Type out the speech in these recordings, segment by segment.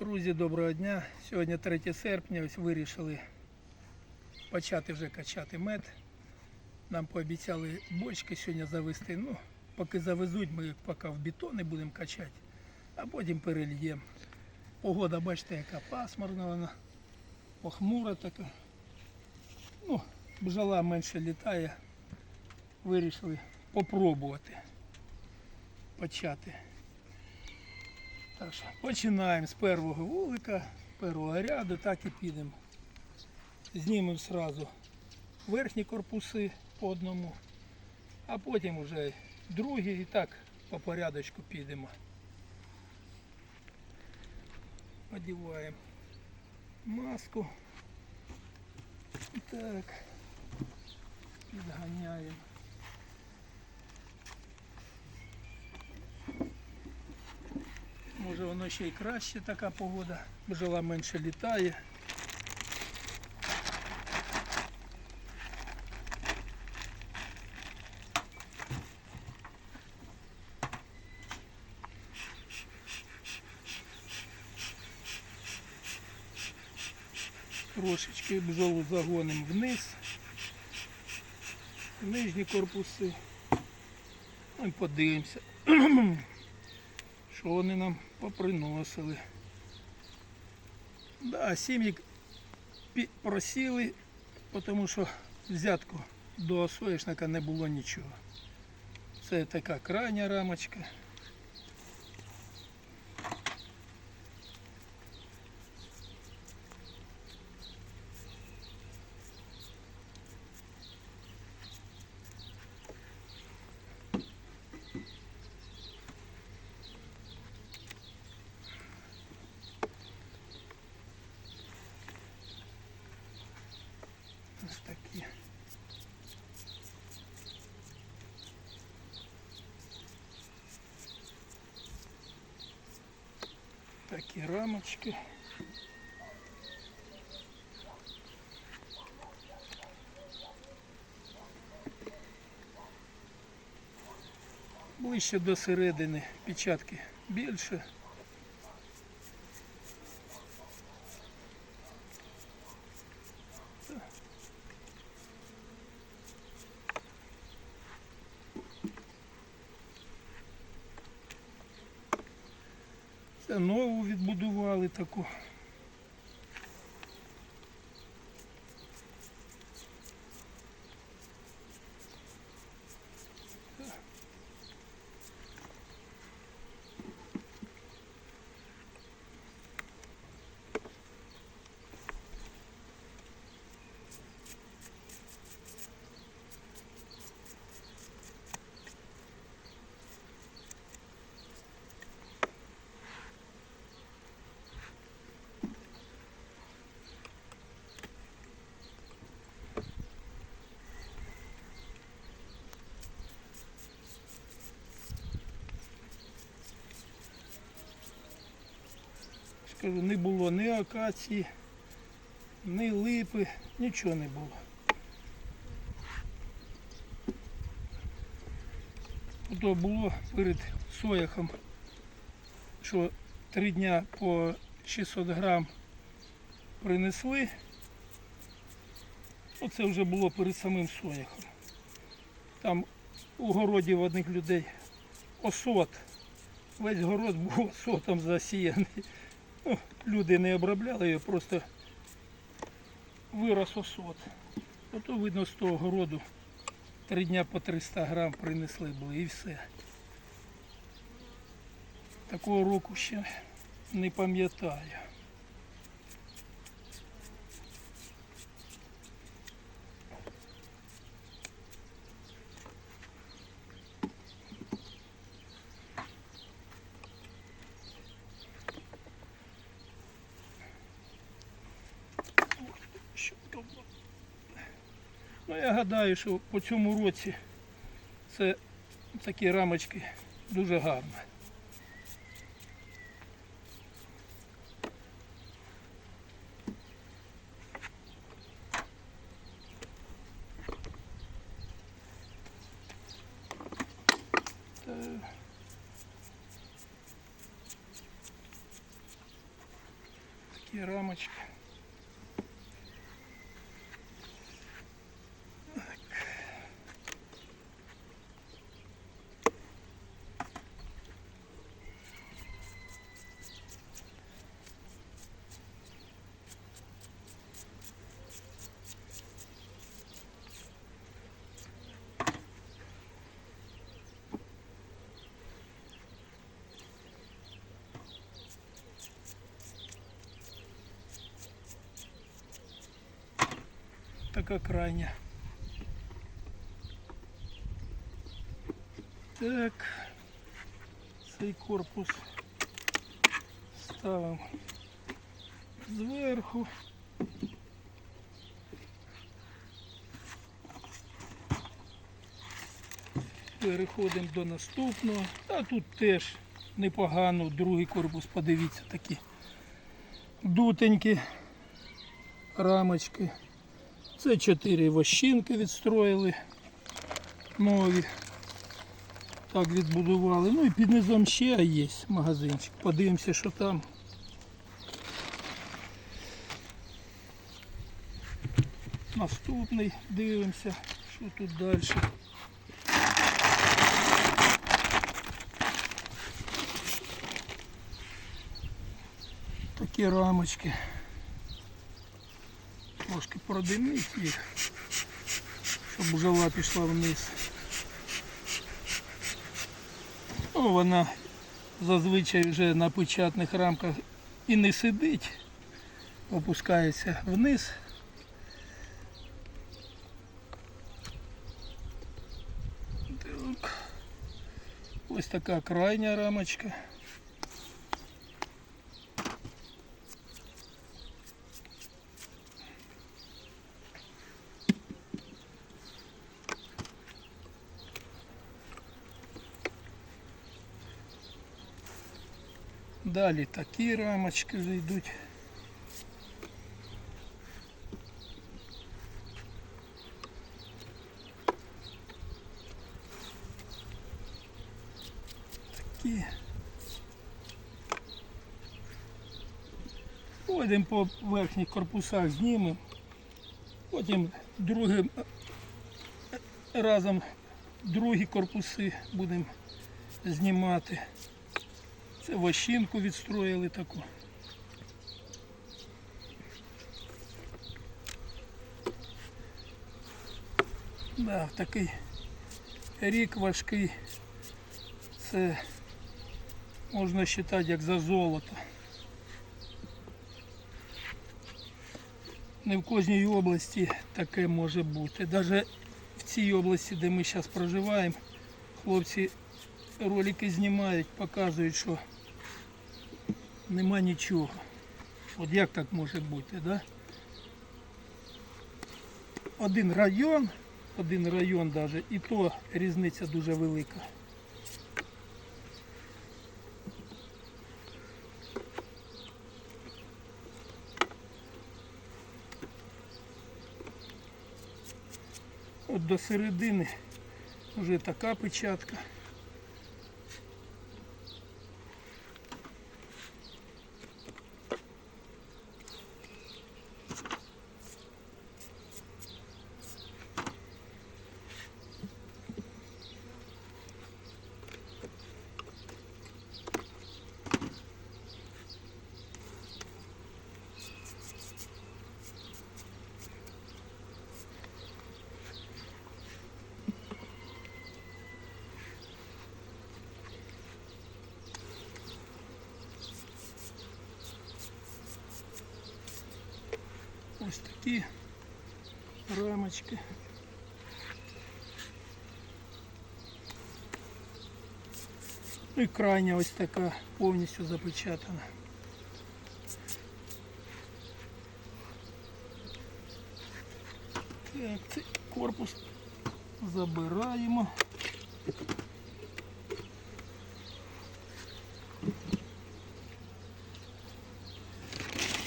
Друзі, доброго дня. Сьогодні 3 серпня. Ось вирішили почати вже качати мед. Нам пообіцяли бочки сьогодні завести. Ну, поки завезуть, ми поки в бетони будемо качати, а потім перельємо. Погода, бачите, яка пасмурна вона, похмура така. Ну, бджола менше літає. Вирішили попробувати почати. Так що починаємо з першого вулика, першого ряду, так і підемо. Знімемо одразу верхні корпуси по одному, а потім вже другі і так по порядочку підемо. Одіваємо маску. Так. Підганяємо. Може воно ще й краще така погода, бджола менше літає. Трошечки бджолу загонимо вниз, нижні корпуси. Ну і подивимося. що вони нам поприносили. Да, сім'ї просіли, тому що взятку до освоєшника не було нічого. Це така крайня рамочка. Ось такі. Такі рамочки. Ближче до середини печатки більше. Це нову відбудували таку. Скажу, не було ні акації, ні липи, нічого не було. То було перед сояхом, що три дня по 600 грам принесли. Оце вже було перед самим сояхом. Там у городі в одних людей осот. Весь город був осотом засіяний. Люди не обробляли його, просто вирос осот. Ото видно з того городу три дня по 300 грам принесли були і все. Такого року ще не пам'ятаю. Що там? Ну, я гадаю, що по цьому році це такі рамочки дуже гарні. такі рамочки. Така крайня. Так, цей корпус ставимо зверху. Переходимо до наступного. А тут теж непогано, другий корпус, подивіться, такі дутенькі рамочки. Це чотири вощинки відстроїли нові. Так відбудували. Ну і під низом ще є магазинчик. Подивимося, що там. Наступний дивимося, що тут далі. Такі рамочки. Трошки продимить їх, щоб бджола пішла вниз. Ну, вона зазвичай вже на печатних рамках і не сидить, опускається вниз. Так. Ось така крайня рамочка. Далі такі рамочки вже йдуть. Такі. Пойдемо по верхніх корпусах знімемо. Потім другим разом другі корпуси будемо знімати. Це вощинку відстроїли таку. Да, такий рік важкий. Це можна вважати як за золото. Не в кожній області таке може бути. Навіть в цій області, де ми зараз проживаємо, хлопці ролики знімають, показують, що нема нічого. От як так може бути, да? Один район, один район навіть, і то різниця дуже велика. От до середини вже така печатка. Ось такі рамочки. І крайня ось така повністю запечатана. Так, цей корпус забираємо.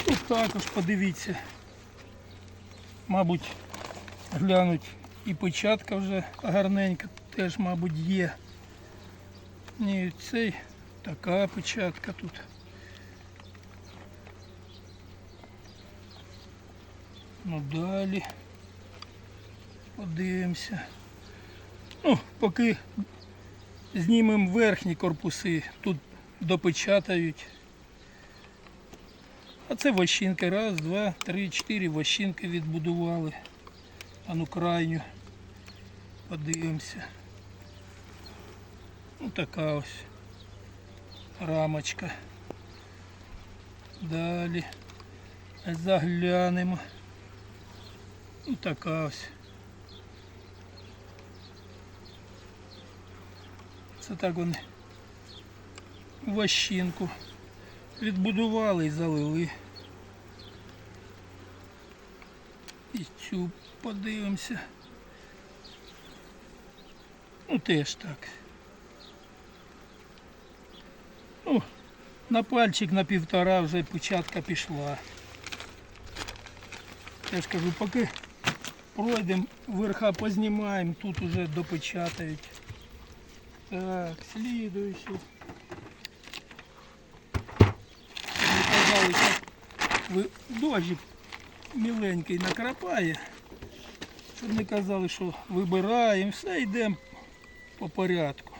Тут також подивіться. Мабуть, глянуть і печатка вже гарненька, теж, мабуть, є. Ні, цей така печатка тут. Ну далі. Подивимося. Ну, поки знімемо верхні корпуси, тут допечатають. А це вощинки. Раз, два, три, чотири вощинки відбудували. А ну крайню. Подивимося. Ну така ось рамочка. Далі заглянемо. Ну така ось. Це так вони вощинку відбудували і залили. І цю подивимося. Ну теж так. Ну, на пальчик на півтора вже початка пішла. Я ж кажу, поки пройдемо, верха познімаємо, тут уже допечатають. Так, слідуючий. Ви дощик міленький накрапає. Щоб не казали, що вибираємо, все йдемо по порядку.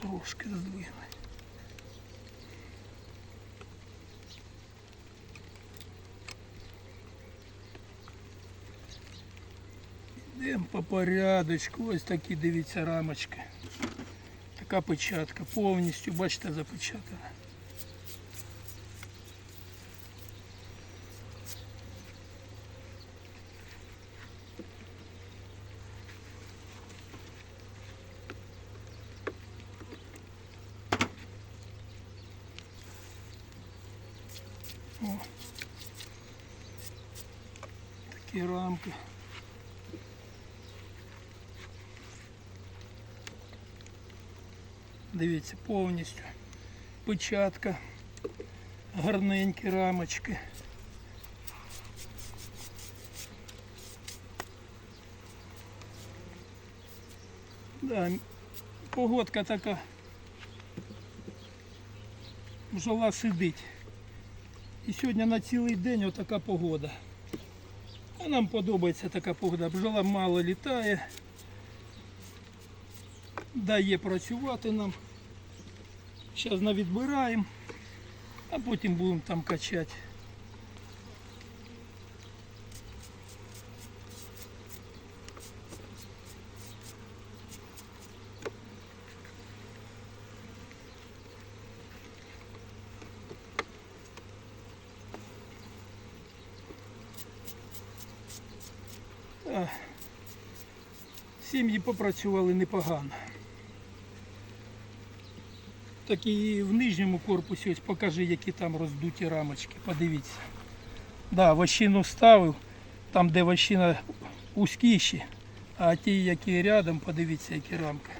Трошки здвине. Йдемо по порядочку. Ось такі, дивіться, рамочки. Така печатка. Повністю, бачите, запечатана. О. Такі рамки. Дивіться, повністю. Печатка, гарненькі рамочки. Да, погодка така. Бджола сидить. І сьогодні на цілий день отака погода. А нам подобається така погода. Бджола мало літає. Дає працювати нам. Зараз навідбираємо, а потім будемо там качати. Сім'ї попрацювали непогано. Так і в нижньому корпусі ось покажи, які там роздуті рамочки. Подивіться. Да, вощину ставив, там де вощина узькіші, а ті, які рядом, подивіться, які рамки.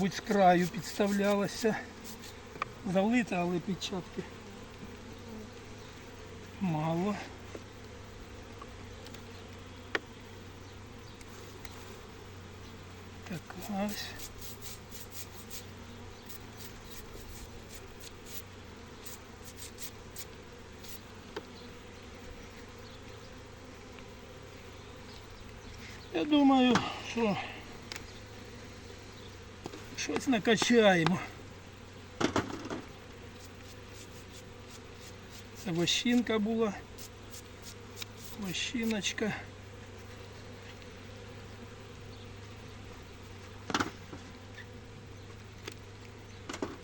Мабуть, з краю підставлялося. Залита, але печатки мало. Така ось. Я думаю, що щось накачаємо. Це вощинка була. Вощиночка.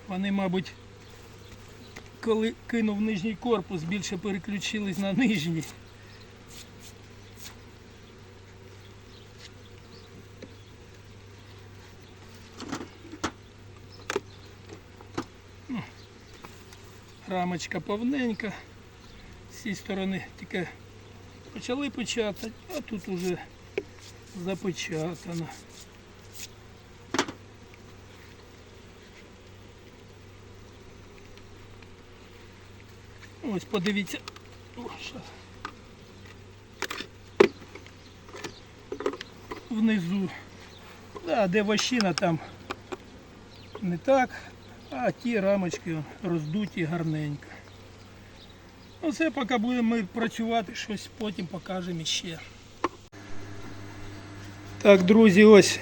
Вони, мабуть, коли кинув нижній корпус, більше переключились на нижній. Рамочка повненька. З цієї сторони тільки почали печатати, а тут уже запечатано. Ось подивіться. О. Внизу. Да, де вощина там не так, а ті рамочки роздуті гарненько. Ну це поки будемо ми працювати, щось потім покажемо ще. Так, друзі, ось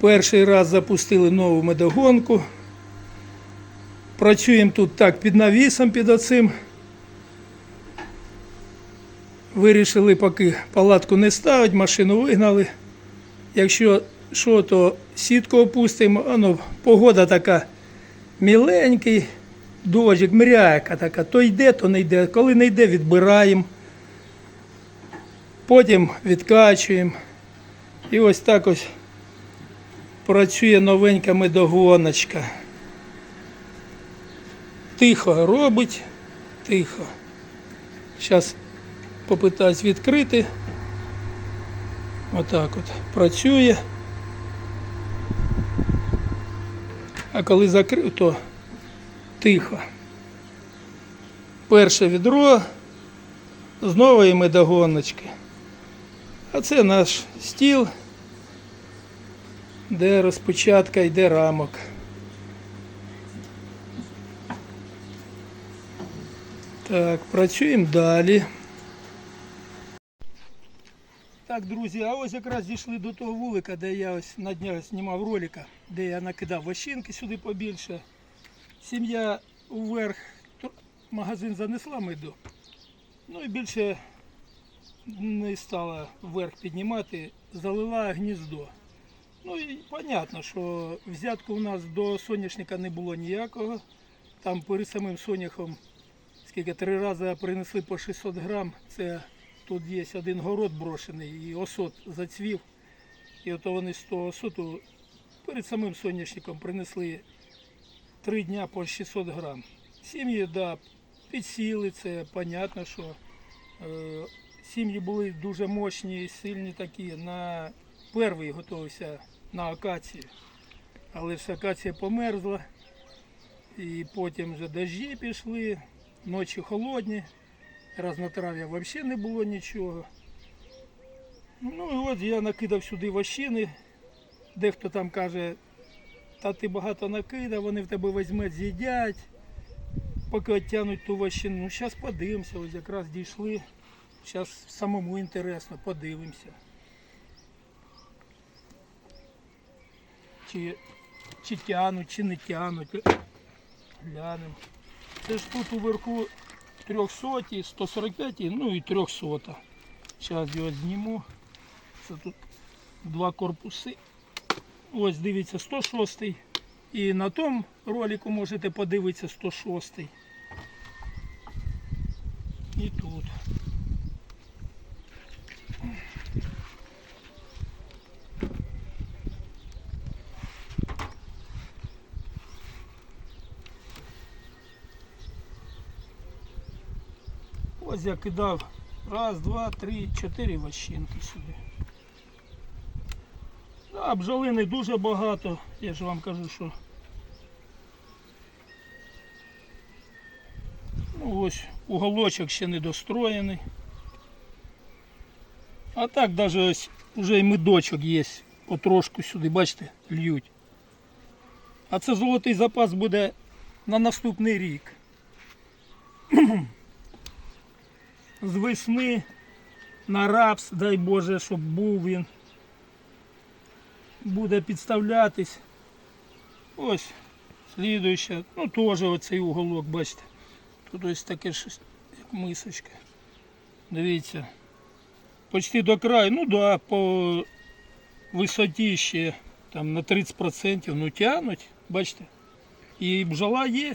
перший раз запустили нову медогонку. Працюємо тут так під навісом, під оцим. Вирішили поки палатку не ставити, машину вигнали. Якщо що, то сітку опустимо. Воно, погода така міленький, дощик, мряка така, то йде, то не йде. Коли не йде, відбираємо. Потім відкачуємо. І ось так ось працює новенька медогоночка. Тихо робить, тихо. Зараз попитаюсь відкрити. Отак от працює. А коли закрив, то тихо. Перше відро з нової медогоночки. А це наш стіл, де розпочатка йде рамок. Так, працюємо далі. Так, друзі, а ось якраз дійшли до того вулика, де я ось на днях знімав ролика, де я накидав вощинки сюди побільше. Сім'я вверх магазин занесла меду. Ну і більше не стала вверх піднімати, залила гніздо. Ну і понятно, що взятку у нас до соняшника не було ніякого. Там перед самим соняхом, скільки три рази принесли по 600 грам, це тут є один город брошений і осот зацвів. І ото вони з того осоту перед самим соняшником принесли три дня по 600 грам. Сім'ї, да, підсіли, це понятно, що е, сім'ї були дуже мощні, сильні такі. На перший готувався на акацію. Але ж акація померзла. І потім вже дожді пішли, ночі холодні, разнотрав'я взагалі не було нічого. Ну і от я накидав сюди вощини. Дехто там каже, та ти багато накидав, вони в тебе візьмуть, з'їдять, поки оттянуть ту вощину. Ну, зараз подивимося, ось якраз дійшли. Зараз самому інтересно, подивимося. Чи, чи тянуть, чи не тянуть. Глянемо. Це ж тут уверху 300, 145, ну і 300. Зараз його зніму. Це тут два корпуси. Ось дивіться 106. І на тому ролику можете подивитися 106. І тут. Ось я кидав раз, два, три, чотири вощинки сюди. Да, бджолини дуже багато, я ж вам кажу, що. Ну ось уголочок ще не достроєний. А так навіть ось вже і медочок є, потрошку сюди, бачите, льють. А це золотий запас буде на наступний рік. З весни на рапс, дай Боже, щоб був він. Буде підставлятись. Ось, слідуюча. Ну теж оцей уголок, бачите. Тут ось таке щось, як мисочка. Дивіться. Почти до краю. Ну да, по висоті ще там на 30%, ну тянуть, бачите. І бджола є.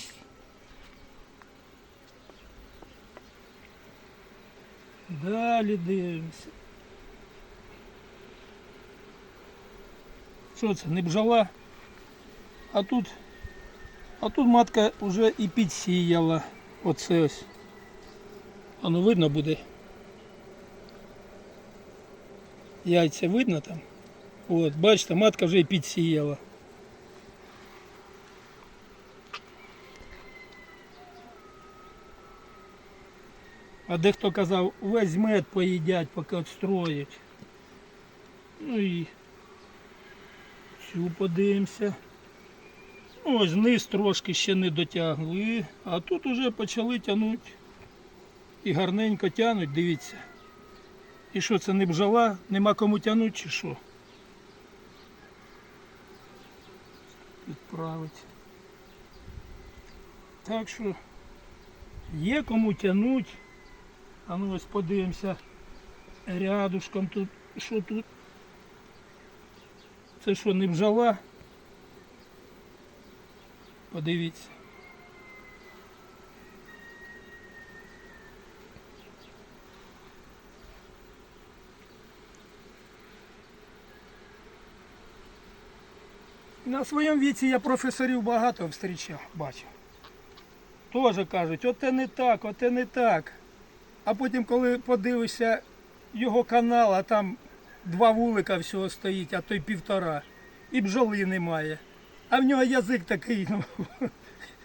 Далі дивимося. Що це, не бджола? А тут, а тут матка вже і підсіяла. Оце ось. Воно видно буде. Яйця видно там? От, бачите, матка вже і підсіяла. А дехто казав, весь поїдять, поки отстроять. Ну і цю подивимося. Ну, ось низ трошки ще не дотягли, а тут уже почали тягнути. І гарненько тягнуть, дивіться. І що це не бджола? Нема кому тягнути чи що? Відправить. Так що є кому тягнути. А ну ось подивимося рядушком тут. Що тут? Це що, не бджола? Подивіться. На своєму віці я професорів багато зустрічав, бачив. Теж кажуть, оте не так, оте не так. А потім, коли подивишся його канал, а там два вулика всього стоїть, а то й півтора. І бджоли немає. А в нього язик такий, ну,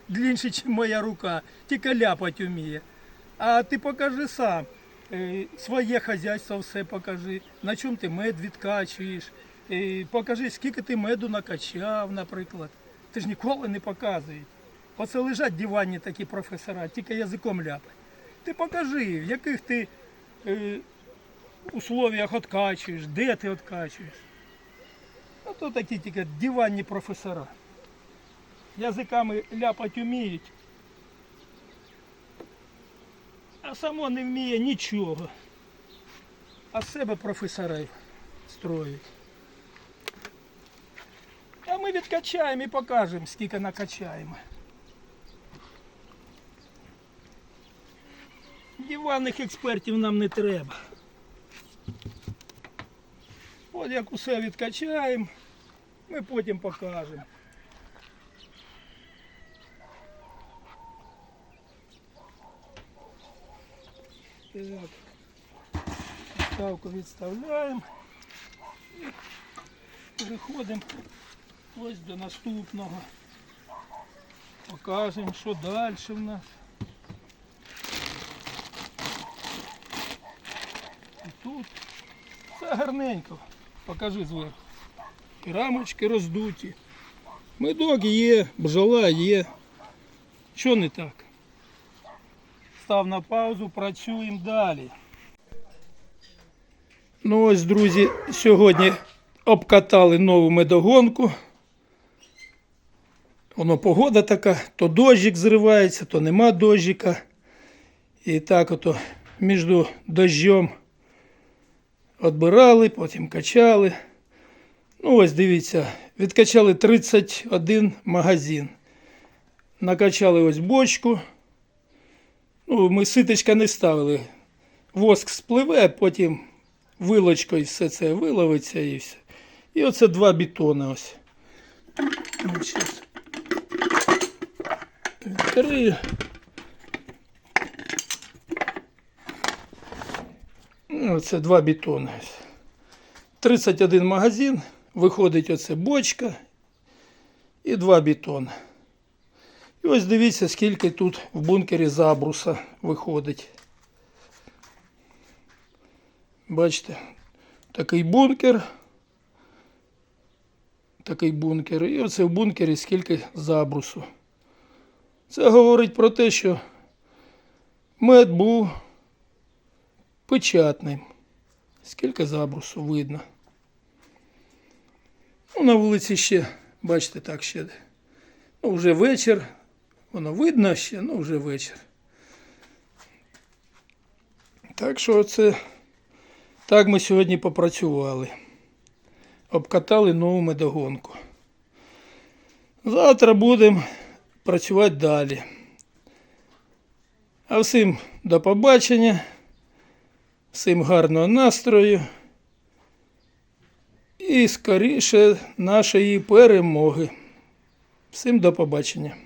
длінший, ніж моя рука, тільки ляпать вміє. А ти покажи сам. е, Своє хазяйство все покажи, на чому ти мед відкачуєш. е, Покажи, скільки ти меду накачав, наприклад. Ти ж ніколи не показуєш. Оце лежать диванні такі професора, тільки язиком ляпать. Ти покажи, в яких ти е, условіях откачуєш, де ти откачуєш. А то такі тільки диванні професора. Язиками ляпать вміють, а само не вміє нічого. А себе професорів строїть. А ми відкачаємо і покажемо, скільки накачаємо. Диванних експертів нам не треба. От як усе відкачаємо, ми потім покажемо. Так. Ставку відставляємо і переходимо ось до наступного. Покажемо, що далі в нас. Тут все гарненько. Покажи зверху. Рамочки роздуті. Медок є, бджола є. Що не так? Став на паузу, працюємо далі. Ну ось, друзі, сьогодні обкатали нову медогонку. Воно погода така, то дощик зривається, то нема дощика. І так ото між дощом Отбирали, потім качали. Ну, ось дивіться, відкачали 31 магазин. Накачали ось бочку. Ну, ми ситочка не ставили. Воск спливе, потім вилочкою все це виловиться і все. І оце два бетони ось. Щас. Ну, Оце два бетони. 31 магазин, виходить оце бочка і два бетони. І ось дивіться, скільки тут в бункері забруса виходить. Бачите, такий бункер. Такий бункер. І оце в бункері скільки забрусу. Це говорить про те, що мед був печатним. Скільки забрусу видно. Ну, на вулиці ще, бачите, так ще. Ну, вже вечір. Воно видно ще, ну вже вечір. Так що це так ми сьогодні попрацювали. Обкатали нову медогонку. Завтра будемо працювати далі. А всім до побачення. Всім гарного настрою і скоріше нашої перемоги. Всім до побачення.